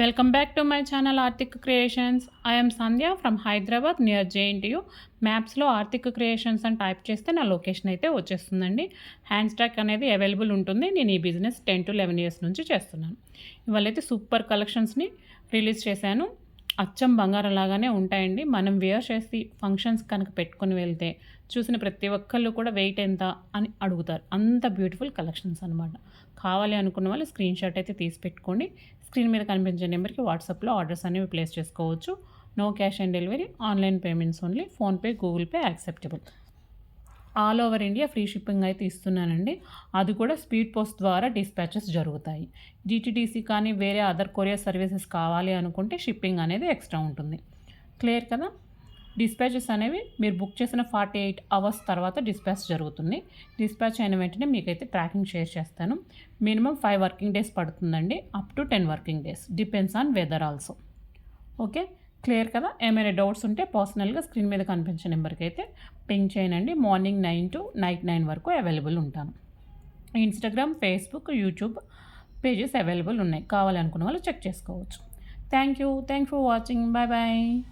Welcome back to my channel Arthik creations I'm Sandhya from Hyderabad near JNTU మ్యాప్స్లో ఆర్థిక్ creations అని type చేస్తే నా location అయితే వచ్చేస్తుందండి. Hand stock అనేది అవైలబుల్ ఉంటుంది. నేను ఈ business ten to eleven years నుంచి చేస్తున్నాను. ఇవాళ అయితే సూపర్ కలెక్షన్స్ని రిలీజ్ చేశాను. అచ్చం బంగారం లాగానే ఉంటాయండి. మనం వేర్ చేసి ఫంక్షన్స్ కనుక పెట్టుకుని వెళ్తే చూసిన ప్రతి ఒక్కళ్ళు కూడా వెయిట్ ఎంత అని అడుగుతారు. అంత బ్యూటిఫుల్ కలెక్షన్స్ అనమాట కావాలి అనుకున్న వాళ్ళు స్క్రీన్ షాట్ అయితే తీసి పెట్టుకోండి. స్క్రీన్ మీద కనిపించే నెంబర్కి వాట్సాప్లో ఆర్డర్స్ అనేవి ప్లేస్ చేసుకోవచ్చు. No cash on delivery online payments only PhonePe Google Pay acceptable. All over India free shipping అయితే ఇస్తున్నానండి. అది కూడా స్పీడ్ పోస్ట్ ద్వారా డిస్పాచెస్ జరుగుతాయి. జీటీటీసీ కానీ వేరే అదర్ కొరియర్ సర్వీసెస్ కావాలి అనుకుంటే షిప్పింగ్ అనేది ఎక్స్ట్రా ఉంటుంది. క్లియర్ కదా? డిస్పాచెస్ అనేవి మీరు బుక్ చేసిన ఫార్టీ ఎయిట్ అవర్స్ తర్వాత డిస్పాచ్ జరుగుతుంది. డిస్పాచ్ అయిన వెంటనే మీకైతే ట్రాకింగ్ షేర్ చేస్తాను. మినిమం ఫైవ్ వర్కింగ్ డేస్ పడుతుందండి. Up to ten working days. Depends on weather also. Okay? Clear కదా? ఏమైనా డౌట్స్ ఉంటే పర్సనల్గా స్క్రీన్ మీద కనిపించే నెంబర్కి అయితే పింగ్ చేయనండి morning nine to night nine వరకు అవైలబుల్ ఉంటాను. Instagram Facebook YouTube pages available ఉన్నాయి. కావాలనుకున్న వాళ్ళు చెక్ చేసుకోవచ్చు. Thank you. Thank for watching. Bye bye.